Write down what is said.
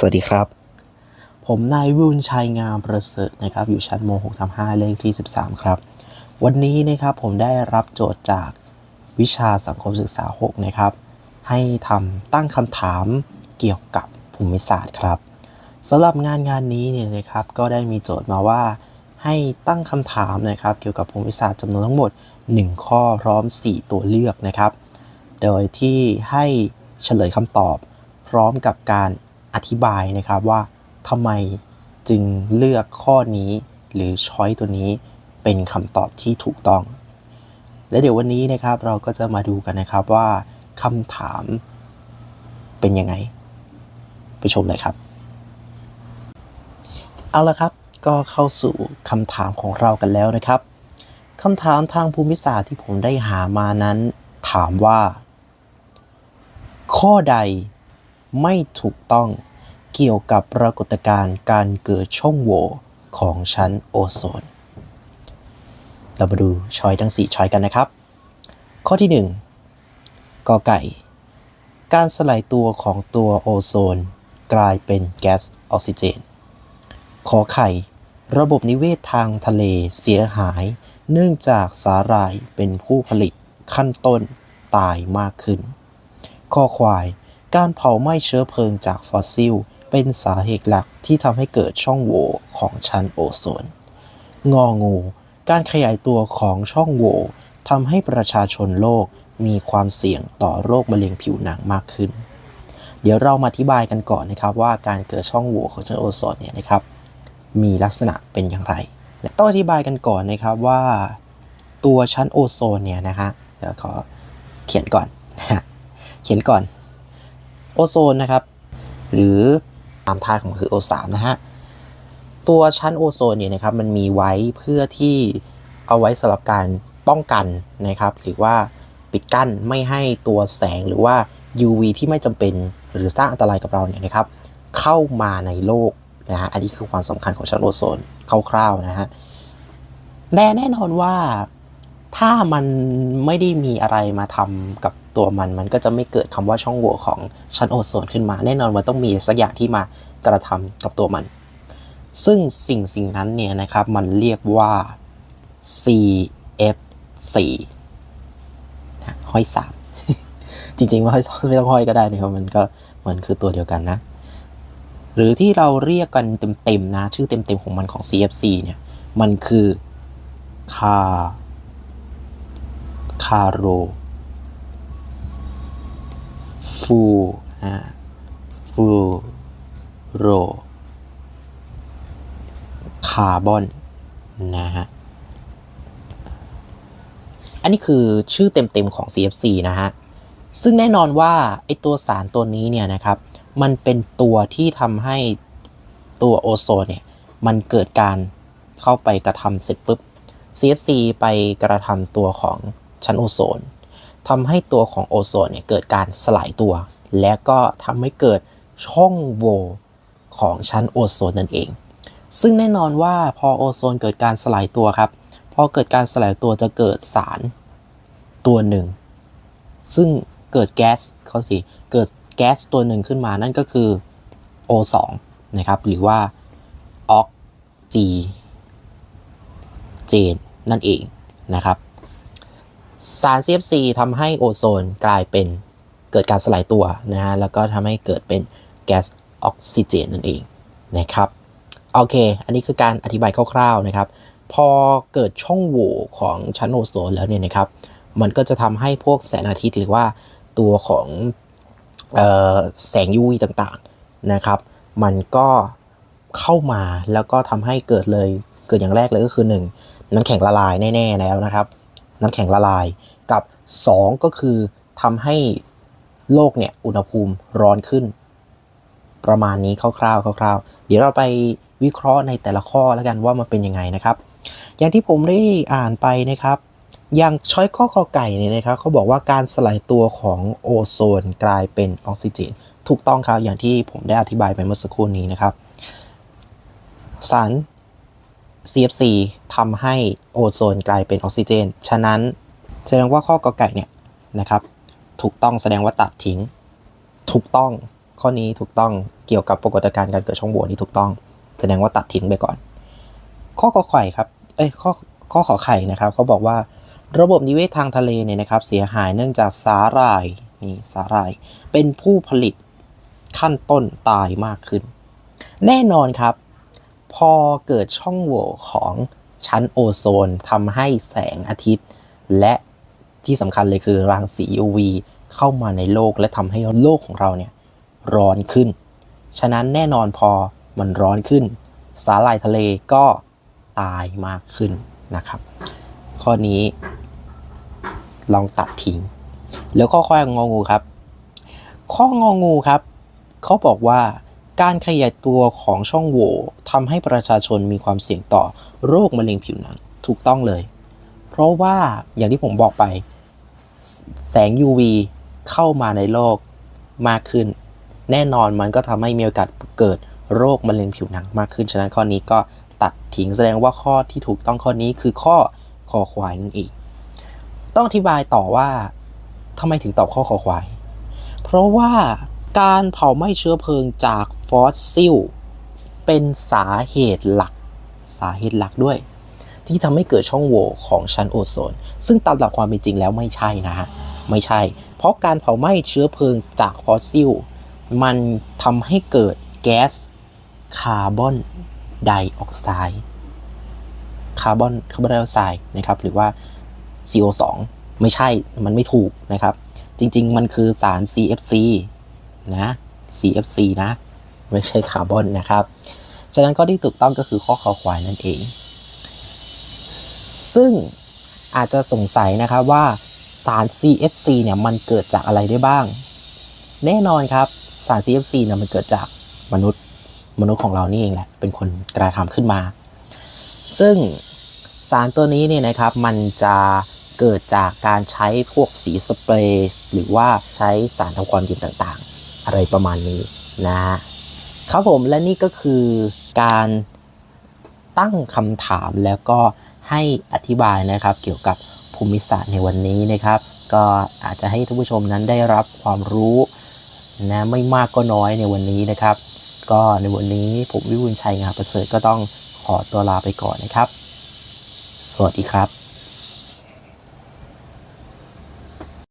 สวัสดีครับ ผมนายวุญชัยงามประเสริฐนะครับ อยู่ชั้นม .6 ทำ5เลขที่ 13 ครับ วันนี้นะครับผมได้รับโจทย์จากวิชาสังคมศึกษา 6 นะครับ ให้ทำตั้งคำถามเกี่ยวกับภูมิศาสตร์ครับสำหรับงานงานนี้เนี่ยนะครับก็ได้มีโจทย์มาว่า ให้ตั้งคำถามนะครับ เกี่ยวกับภูมิศาสตร์จำนวนทั้งหมด 1 ข้อพร้อม 4 ตัวเลือกนะครับ โดยที่ให้เฉลยคำตอบพร้อมกับการ ธิบายนะครับว่าทำไมจึงเลือกข้อนี้หรือช้อยตัวนี้เป็นคำตอบที่ถูกต้อง และเดี๋ยววันนี้นะครับเราก็จะมาดูกันนะครับว่าคำถามเป็นยังไง ไปชมเลยครับ เอาละครับก็เข้าสู่คำถามของเรากันแล้วนะครับคำถามทางภูมิศาสตร์ที่ผมได้หามานั้น ถามว่า ข้อใดไม่ถูกต้อง เกี่ยวกับปรากฏการณ์การเกิดช่องโหว่ของชั้นโอโซน เรามาดูช้อยทั้ง 4 ช้อยกันนะครับ ข้อที่ 1กอไก่ การสลายตัวของตัวโอโซน กลายเป็นแก๊สออกซิเจน ขอไข่ ระบบนิเวศทางทะเลเสียหาย เนื่องจากสาหร่ายเป็นผู้ผลิตขั้นต้นตายมากขึ้น ข้อควาย การเผาไหม้เชื้อเพลิงจากฟอสซิล เป็นสาเหตุหลักที่ทำให้เกิดช่องโหว่ของชั้นโอโซน งองู การขยายตัวของช่องโหว่ทำให้ประชาชนโลกมีความเสี่ยงต่อโรคมะเร็งผิวหนังมากขึ้น เดี๋ยวเรามาอธิบายกันก่อนนะครับว่าการเกิดช่องโหว่ของชั้นโอโซนเนี่ยนะครับ มีลักษณะเป็นอย่างไร และต้องอธิบายกันก่อนนะครับว่าตัวชั้นโอโซนเนี่ยนะฮะเดี๋ยวขอเขียนก่อนนะเขียนก่อน โอโซนนะครับ หรือ ตามธาตุของมันคือ O3 นะฮะ ตัวชั้นโอโซนเนี่ยนะครับมันมีไว้เพื่อที่เอาไว้สำหรับการป้องกันนะครับ หรือว่าปิดกั้นไม่ให้ตัวแสงหรือว่า UV ที่ไม่จำเป็นหรือสร้างอันตรายกับเราเนี่ยนะครับ เข้ามาในโลกนะฮะอันนี้คือความสำคัญของชั้นโอโซนคร่าวๆนะฮะแน่แน่นอนว่าถ้ามันไม่ได้มีอะไรมาทำกับ ตัวมันมันก็จะไม่เกิดคำว่าช่องโหว่ของชั้นโอโซนขึ้นมา แน่นอนมันต้องมีสักอย่างที่มากระทำกับตัวมัน ซึ่งสิ่งสิ่งนั้นเนี่ยนะครับมันเรียกว่า CF4 นะห้อยสามจริงๆว่าห้อยไม่ต้องห้อยก็ได้นะครับมันก็มันคือตัวเดียวกันนะ หรือที่เราเรียกกันเต็มๆนะ ชื่อเต็มๆของมันของ CFC เนี่ยมันคือคาคาโร ฟูนะฟูโรคาร์บอนนะฮะ อันนี้คือชื่อเต็มๆของ CFC นะฮะ ซึ่งแน่นอนว่าไอตัวสารตัวนี้เนี่ยนะครับ มันเป็นตัวที่ทำให้ตัวโอโซนเนี่ย มันเกิดการเข้าไปกระทำเสร็จปุ๊บ CFC ไปกระทำตัวของชั้นโอโซน ทำให้ตัวของโอโซนเนี่ยเกิดการสลายตัว และก็ทำให้เกิดช่องโหว่ของชั้นโอโซนนั่นเอง ซึ่งแน่นอนว่าพอโอโซนเกิดการสลายตัวครับพอเกิดการสลายตัวจะเกิดสารตัวหนึ่ง ซึ่งเกิดแก๊สเขาทีเกิดแก๊สตัวหนึ่งขึ้นมานั่นก็คือ O2 นะครับหรือว่าออกซีเจนนั่นเองนะครับ สาร CFC ทำให้โอโซนกลายเป็นเกิดการสลายตัวนะฮะแล้วก็ทำให้เกิดเป็นแก๊สออกซิเจนนั่นเองนะครับโอเค อันนี้คือการอธิบายคร่าวๆนะครับ พอเกิดช่องโหว่ของชั้นโอโซนแล้วเนี่ยนะครับ มันก็จะทำให้พวกแสงอาทิตย์หรือว่าตัวของออแสง UV ต่างๆนะครับ มันก็เข้ามาแล้วก็ทำให้เกิดเลยเกิดอย่างแรกเลยก็คือ 1 น้ำแข็งละลายแน่ ๆ แล้วนะครับ น้ำแข็งละลาย กับ 2 ก็คือทำให้โลกเนี่ยอุณหภูมิร้อนขึ้น ประมาณนี้คร่าวๆคร่าวๆ เดี๋ยวเราไปวิเคราะห์ในแต่ละข้อแล้วกันว่ามันเป็นยังไงนะครับ อย่างที่ผมได้อ่านไปนะครับอย่างช้อยข้อกอไก่เนี่ยนะครับเขาบอกว่าการสลายตัวของโอโซนกลายเป็นออกซิเจน ถูกต้องครับอย่างที่ผมได้อธิบายไปเมื่อสักครู่นี้นะครับ สาร CFC ทำให้โอโซนกลายเป็นออกซิเจน ฉะนั้นแสดงว่าข้อกอไก่เนี่ยนะครับ ถูกต้องแสดงว่าตัดทิ้ง ถูกต้องข้อนี้ถูกต้องเกี่ยวกับปรากฏการณ์การเกิดช่องโหว่นี่ถูกต้อง แสดงว่าตัดทิ้งไปก่อน ข้อขอไข่ครับ เอ้ยข้อข้อขอไข่นะครับเขาบอกว่าระบบนิเวศทางทะเลเนี่ยนะครับ เสียหายเนื่องจากสาหร่ายนี่สาหร่าย เป็นผู้ผลิตขั้นต้นตายมากขึ้น แน่นอนครับ พอเกิดช่องโหว่ของชั้นโอโซนทำให้แสงอาทิตย์ และที่สำคัญเลยคือรังสี UV เข้ามาในโลกและทำให้โลกของเราเนี่ยร้อนขึ้น ฉะนั้นแน่นอนพอมันร้อนขึ้น สาหร่ายทะเลก็ตายมากขึ้นนะครับ ข้อนี้ลองตัดทิ้ง แล้วข้อข้ององูครับ ข้ององูครับ เขาบอกว่า การขยายตัวของช่องโหว่ทำให้ประชาชนมีความเสี่ยงต่อโรคมะเร็งผิวหนังถูกต้องเลย เพราะว่าอย่างที่ผมบอกไป แสง UV เข้ามาในโลกมากขึ้น แน่นอนมันก็ทำให้มีโอกาสเกิดโรคมะเร็งผิวหนังมากขึ้น ฉะนั้นข้อนี้ก็ตัดทิ้งแสดงว่าข้อที่ถูกต้องข้อนี้คือข้อคอควายนั่นเองต้องอธิบายต่อว่าทำไมถึงตอบข้อคอควาย เพราะว่า การเผาไหม้เชื้อเพลิงจากฟอสซิล เป็นสาเหตุหลัก สาเหตุหลักด้วย ที่ทำให้เกิดช่องโหว่ของชั้นโอโซน ซึ่งตามหลักความเป็นจริงแล้วไม่ใช่นะฮะ ไม่ใช่ เพราะการเผาไหม้เชื้อเพลิงจากฟอสซิล มันทำให้เกิดแก๊สคาร์บอนไดออกไซด์ คาร์บอนคาร์บอนไดออกไซด์นะครับ หรือว่า CO2 ไม่ใช่ มันไม่ถูกนะครับ จริง ๆ มันคือสาร CFC นะ CFC นะ ไม่ใช่คาร์บอนนะครับ ฉะนั้นข้อที่ถูกต้องก็คือข้อคอควายนั่นเอง ซึ่งอาจจะสงสัยนะครับว่าสาร CFC เนี่ยมันเกิดจากอะไรได้บ้าง แน่นอนครับสาร CFC เนี่ยมันเกิดจากมนุษย์มนุษย์ของเรานี่เองแหละเป็นคนกระทำขึ้นมา ซึ่งสารตัวนี้เนี่ยนะครับมันจะเกิดจากการใช้พวกสีสเปรย์หรือว่าใช้สารทำความเย็นต่าง อะไรประมาณนี้นะครับผมและนี่ก็คือการตั้งคำถามแล้วก็ให้อธิบายนะครับ เกี่ยวกับภูมิศาสตร์ในวันนี้นะครับ ก็อาจจะให้ท่านผู้ชมนั้นได้รับความรู้นะไม่มากก็น้อยในวันนี้นะครับ ก็ในวันนี้ผมวิบูลชัยงามประเสริฐก็ต้องขอตัวลาไปก่อนนะครับ สวัสดีครับ